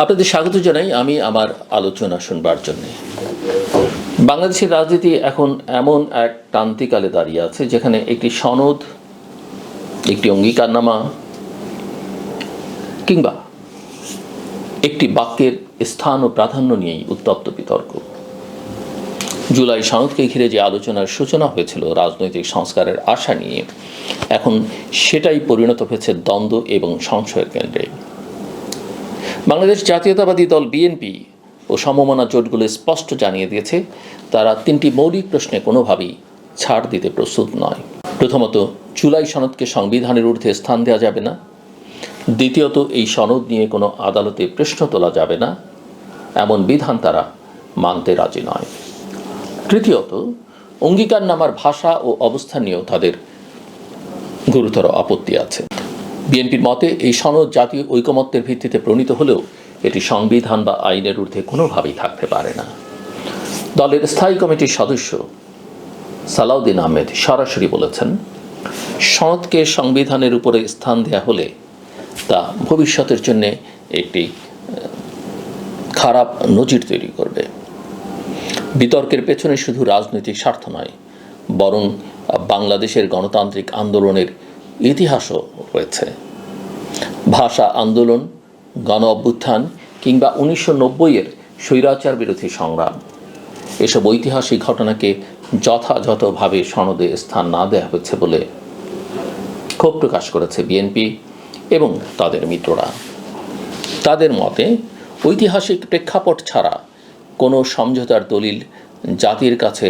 আপনাদের স্বাগত জানাই আমি আমার আলোচনা শুনবার জন্য। বাংলাদেশের রাজনীতি এখন এমন এক ক্রান্তিকালে দাঁড়িয়ে আছে যেখানে একটি সনদ, একটি অঙ্গীকারনামা, কিংবা একটি বাক্যের স্থান ও প্রাধান্য নিয়েই উত্তপ্ত বিতর্ক। জুলাই সনদকে ঘিরে যে আলোচনার সূচনা হয়েছিল, রাজনৈতিক সংস্কারের আশা নিয়ে, এখন সেটাই পরিণত হয়েছে দ্বন্দ্ব এবং সংশয়ের কেন্দ্রে। বাংলাদেশ জাতীয়তাবাদী দল বিএনপি ও সমমনা জোটগুলো স্পষ্ট জানিয়ে দিয়েছে, তারা তিনটি মৌলিক প্রশ্নে কোনোভাবেই ছাড় দিতে প্রস্তুত নয়। প্রথমত, জুলাই সনদকে সংবিধানের ঊর্ধ্বে স্থান দেওয়া যাবে না। দ্বিতীয়ত, এই সনদ নিয়ে কোনো আদালতে প্রশ্ন তোলা যাবে না। এমন বিধান তারা মানতে রাজি নয়। তৃতীয়ত অঙ্গীকার নামার ভাষা ও অবস্থান নিয়েও তাদের গুরুতর আপত্তি আছে। বিএনপির মতে, এই সনদ জাতীয় ঐকমত্যের ভিত্তিতে প্রণীত হলেও এটি সংবিধান বা আইনের ঊর্ধ্বে কোনোভাবেই থাকতে পারে না। দলের স্থায়ী কমিটির সদস্য সালাউদ্দিন আহমেদ সরাসরি বলেছেন, সনদকে সংবিধানের উপরে স্থান দেওয়া হলে তা ভবিষ্যতের জন্য একটি খারাপ নজির তৈরি করবে। বিতর্কের পেছনে শুধু রাজনৈতিক স্বার্থ নয়, বরং বাংলাদেশের গণতান্ত্রিক আন্দোলনের ইতিহাসও রয়েছে। ভাষা আন্দোলন, গণ অভ্যুত্থান কিংবা উনিশশো নব্বইয়ের স্বৈরাচার বিরোধী সংগ্রাম। এসব ঐতিহাসিক ঘটনাকে যথাযথভাবে সনদে স্থান না দেওয়া হয়েছে বলে ক্ষোভ প্রকাশ করেছে বিএনপি এবং তাদের মিত্ররা। তাদের মতে, ঐতিহাসিক প্রেক্ষাপট ছাড়া কোনো সমঝোতার দলিল জাতির কাছে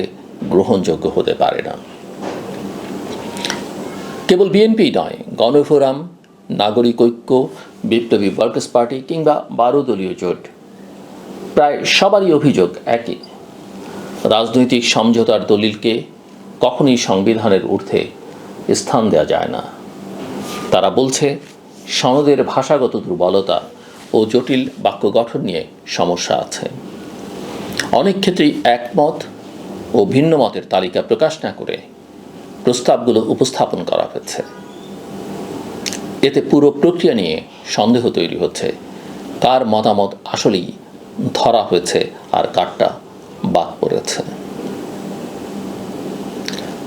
গ্রহণযোগ্য হতে পারে না। কেবল বিএনপি নয়, গণফোরাম, নাগরিক ঐক্য, বিপ্লবী ওয়ার্কার্স পার্টি কিংবা বারো দলীয় জোট। প্রায় সবারই অভিযোগ একই। রাজনৈতিক সমঝোতার দলিলকে কখনই সংবিধানের ঊর্ধ্বে স্থান দেওয়া যায় না। তারা বলছে, সনদের ভাষাগত দুর্বলতা ও জটিল বাক্য গঠন নিয়ে সমস্যা আছে। অনেক ক্ষেত্রেই একমত ও ভিন্ন মতের তালিকা প্রকাশ না করে প্রস্তাবগুলো উপস্থাপন করা হয়েছে। এতে পুরো প্রক্রিয়া নিয়ে সন্দেহ তৈরি হচ্ছে। কার মতামত আসলেই ধরা হয়েছে আর কারটা বাদ পড়েছে।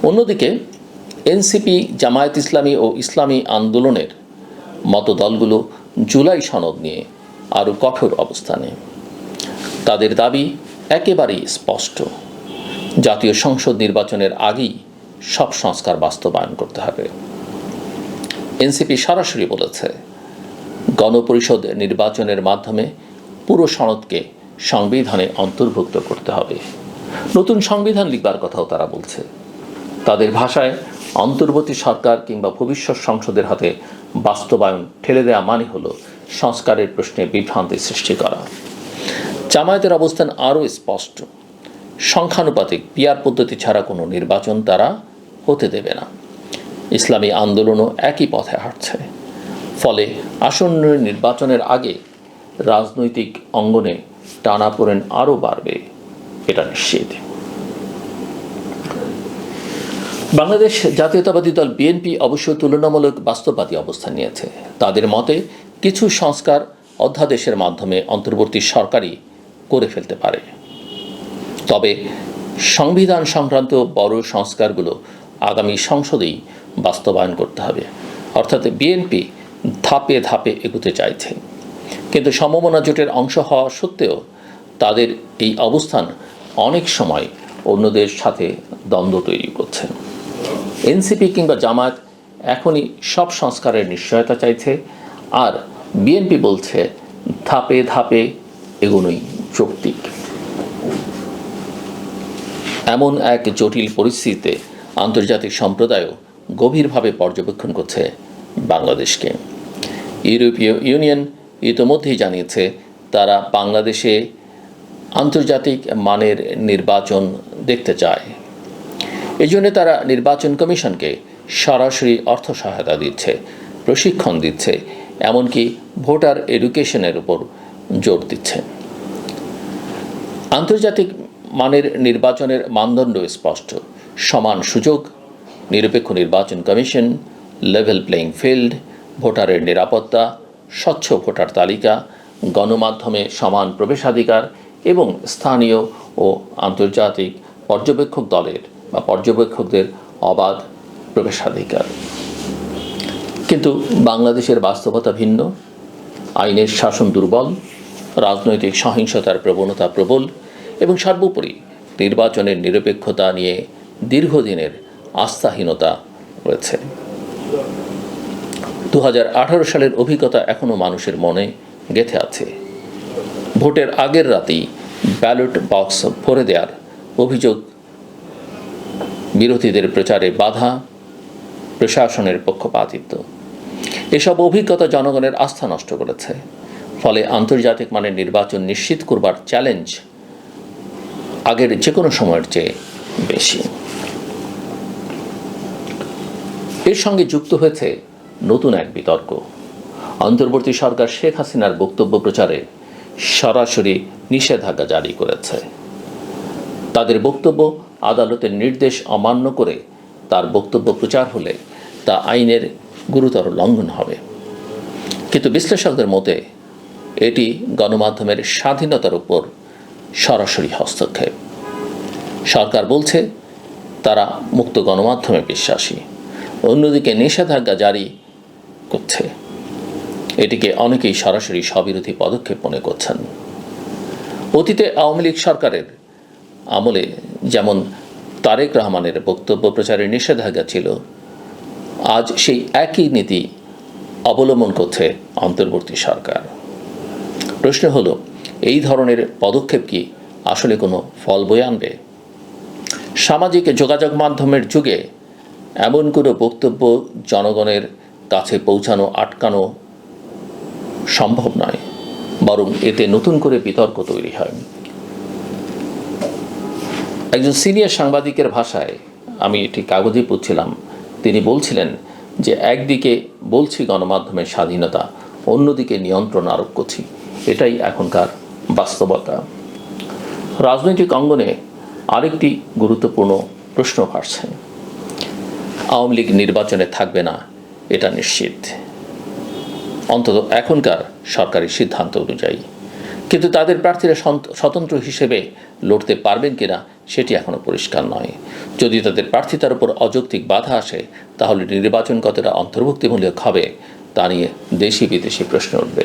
অন্যদিকে, এনসিপি, জামায়াত ইসলামী ও ইসলামী আন্দোলনের মতো দলগুলো জুলাই সনদ নিয়ে আরও কঠোর অবস্থানে। তাদের দাবি একেবারেই স্পষ্ট। জাতীয় সংসদ নির্বাচনের আগেই সব সংস্কার বাস্তবায়ন করতে হবে। এনসিপি সরাসরি বলেছে, গণপরিষদ নির্বাচনের মাধ্যমে পুরো সনদকে সংবিধানে অন্তর্ভুক্ত করতে হবে। নতুন সংবিধান লিখবার কথাও তারা বলছে। তাদের ভাষায় অন্তর্বর্তী সরকার কিংবা ভবিষ্যৎ সংসদের হাতে বাস্তবায়ন ঠেলে দেওয়া মানে হলো সংস্কারের প্রশ্নে বিভ্রান্তি সৃষ্টি করা। জামায়াতের অবস্থান আরও স্পষ্ট। সংখ্যানুপাতিক পিয়ার পদ্ধতি ছাড়া কোনো নির্বাচন তারা হতে দেবে না। ইসলামী আন্দোলনও একই পথে হাঁটছে। ফলে আসন্ন নির্বাচনের আগে রাজনৈতিক অঙ্গনে টানাপোড়েন আরও বাড়বে, এটা নিশ্চিত। বাংলাদেশ জাতীয়তাবাদী দল বিএনপি অবশ্য তুলনামূলক বাস্তববাদী অবস্থান নিয়েছে। তাদের মতে কিছু সংস্কার অধ্যাদেশের মাধ্যমে অন্তর্বর্তী সরকারই করে ফেলতে পারে। তবে সংবিধান সংক্রান্ত বড় সংস্কারগুলো আগামী সংসদেই বাস্তবায়ন করতে হবে। অর্থাৎ বিএনপি ধাপে ধাপে এগুতে চাইছে। কিন্তু সমমনা জোটের অংশ হওয়া সত্ত্বেও তাদের এই অবস্থান অনেক সময় অন্যদের সাথে দ্বন্দ্ব তৈরি করছে। এনসিপি কিংবা জামায়াত এখনই সব সংস্কারের নিশ্চয়তা চাইছে আর বিএনপি বলছে ধাপে ধাপে এগোনোই যৌক্তিক। এমন এক জটিল পরিস্থিতিতে আন্তর্জাতিক সম্প্রদায়ও গভীরভাবে পর্যবেক্ষণ করছে বাংলাদেশকে। ইউরোপীয় ইউনিয়ন ইতোমধ্যেই জানিয়েছে, তারা বাংলাদেশে আন্তর্জাতিক মানের নির্বাচন দেখতে চায়। এই জন্য তারা নির্বাচন কমিশনকে সরাসরি অর্থ সহায়তা দিচ্ছে, প্রশিক্ষণ দিচ্ছে, এমনকি ভোটার এডুকেশনের উপর জোর দিচ্ছে। আন্তর্জাতিক মানের নির্বাচনের মানদণ্ড স্পষ্ট। সমান সুযোগ, নিরপেক্ষ নির্বাচন কমিশন লেভেল প্লেইং ফিল্ড ভোটারের নিরাপত্তা, স্বচ্ছ ভোটার তালিকা, গণমাধ্যমে সমান প্রবেশাধিকার এবং স্থানীয় ও আন্তর্জাতিক পর্যবেক্ষক দলের বা পর্যবেক্ষকদের অবাধ প্রবেশাধিকার। কিন্তু বাংলাদেশের বাস্তবতা ভিন্ন। আইনের শাসন দুর্বল, রাজনৈতিক সহিংসতার প্রবণতা প্রবল এবং সর্বোপরি নির্বাচনের নিরপেক্ষতা নিয়ে দীর্ঘদিনের আস্থাহীনতা রয়েছে। দু হাজার আঠারো সালের অভিজ্ঞতা এখনও মানুষের মনে গেঁথে আছে। ভোটের আগের রাতেই ব্যালট বক্স ভরে দেওয়ার অভিযোগ বিরোধীদের প্রচারে বাধা প্রশাসনের পক্ষপাতিত্ব। এসব অভিজ্ঞতা জনগণের আস্থা নষ্ট করেছে। ফলে আন্তর্জাতিক মানের নির্বাচন নিশ্চিত করবার চ্যালেঞ্জ আগের যে কোনো সময়ের চেয়ে বেশি। এর সঙ্গে যুক্ত হয়েছে নতুন এক বিতর্ক। অন্তর্বর্তী সরকার শেখ হাসিনার বক্তব্য প্রচারে সরাসরি নিষেধাজ্ঞা জারি করেছে। তাদের বক্তব্য আদালতের নির্দেশ অমান্য করে তার বক্তব্য প্রচার হলে তা আইনের গুরুতর লঙ্ঘন হবে। কিন্তু বিশ্লেষকদের মতে, এটি গণমাধ্যমের স্বাধীনতার উপর সরাসরি হস্তক্ষেপ। সরকার বলছে, তারা মুক্ত গণমাধ্যমে বিশ্বাসী। অন্যদিকে নিষেধাজ্ঞা জারি করছে। এটিকে অনেকেই সরাসরি স্ববিরোধী পদক্ষেপ মনে করছেন। অতীতে আওয়ামী লীগ সরকারের আমলে যেমন তারেক রহমানের বক্তব্য প্রচারের নিষেধাজ্ঞা ছিল, আজ সেই একই নীতি অবলম্বন করছে অন্তর্বর্তী সরকার। প্রশ্ন হলো, এই ধরনের পদক্ষেপ কি আসলে কোনো ফল বয়ে আনবে? সামাজিক যোগাযোগ মাধ্যমের যুগে এমন কোনো বক্তব্য জনগণের কাছে পৌঁছানো, আটকানো সম্ভব নয়, বরং এতে নতুন করে বিতর্ক তৈরি হয়। একজন সিনিয়র সাংবাদিকের ভাষায় আমি এটি কাগজে পুচ্ছিলাম তিনি বলছিলেন যে, একদিকে বলছি গণমাধ্যমের স্বাধীনতা, অন্যদিকে নিয়ন্ত্রণ আরোপ করছি। এটাই এখনকার বাস্তবতা। রাজনৈতিক অঙ্গনে আরেকটি গুরুত্বপূর্ণ প্রশ্ন ভাসছে আওয়ামী লীগ নির্বাচনে থাকবে না, এটা নিশ্চিত। অন্তত এখনকার সরকারি সিদ্ধান্ত অনুযায়ী। কিন্তু তাদের প্রার্থীরা স্বতন্ত্র হিসেবে লড়তে পারবেন কিনা, সেটি এখনও পরিষ্কার নয়। যদি তাদের প্রার্থিতার উপর অযৌক্তিক বাধা আসে, তাহলে নির্বাচন কতটা অন্তর্ভুক্তিমূলক হবে, তা নিয়ে দেশি বিদেশি প্রশ্ন উঠবে।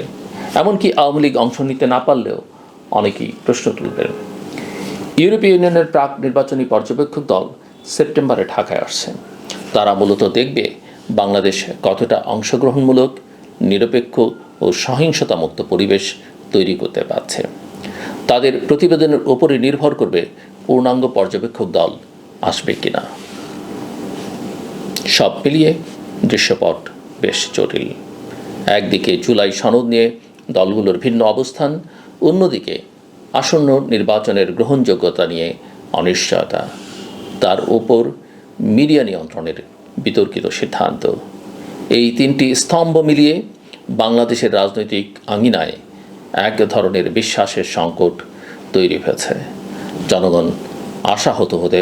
এমনকি আওয়ামী লীগ অংশ নিতে না পারলেও অনেকেই প্রশ্ন তুলবেন। ইউরোপীয় ইউনিয়নের প্রাক নির্বাচনী পর্যবেক্ষক দল সেপ্টেম্বরে ঢাকায় আসছে তারা মূলত দেখবে বাংলাদেশ কতটা অংশগ্রহণমূলক, নিরপেক্ষ ও সহিংসতামুক্ত পরিবেশ তৈরি করতে পারছে। তাদের প্রতিবেদনের ওপরে নির্ভর করবে পূর্ণাঙ্গ পর্যবেক্ষক দল আসবে কিনা। সব মিলিয়ে দৃশ্যপট বেশ জটিল। একদিকে জুলাই সনদ নিয়ে দলগুলোর ভিন্ন অবস্থান, অন্যদিকে আসন্ন নির্বাচনের গ্রহণযোগ্যতা নিয়ে অনিশ্চয়তা। তার উপর মিডিয়া নিয়ন্ত্রণের বিতর্কিত সিদ্ধান্ত। এই তিনটি স্তম্ভ মিলিয়ে বাংলাদেশের রাজনৈতিক আঙ্গিনায় এক ধরনের বিশ্বাসের সংকট তৈরি হয়েছে। জনগণ আশাহত হতে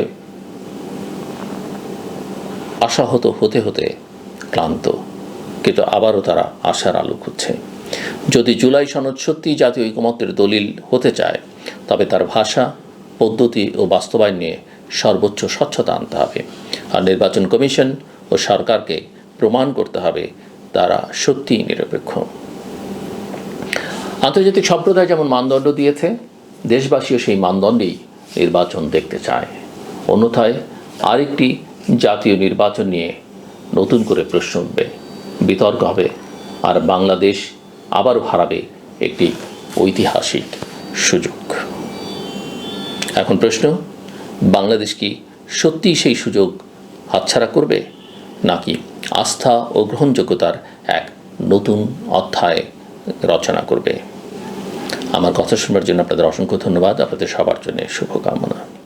আশাহত হতে হতে ক্লান্ত, কিন্তু আবারও তারা আশার আলো খুঁজছে। যদি জুলাই সনদ সত্যি জাতীয় ঐকমত্যের দলিল হতে চায়, তবে তার ভাষা, পদ্ধতি ও বাস্তবায়ন নিয়ে সর্বোচ্চ স্বচ্ছতা আনতে হবে। আর নির্বাচন কমিশন ও সরকারকে প্রমাণ করতে হবে তারা সত্যিই নিরপেক্ষ। আন্তর্জাতিক সম্প্রদায় যেমন মানদণ্ড দিয়েছে, দেশবাসীও সেই মানদণ্ডেই নির্বাচন দেখতে চায়। অন্যথায় আরেকটি জাতীয় নির্বাচন নিয়ে নতুন করে প্রশ্ন উঠবে। বিতর্ক হবে আর বাংলাদেশ আবারও হারাবে একটি ঐতিহাসিক সুযোগ। এখন প্রশ্ন, বাংলাদেশ কি সত্যিই সেই সুযোগ হাতছাড়া করবে? নাকি আস্থা ও গ্রহণযোগ্যতার এক নতুন অধ্যায় রচনা করবে? আমার কথা শোনার জন্য আপনাদের অসংখ্য ধন্যবাদ। আপনাদের সবার জন্য শুভকামনা।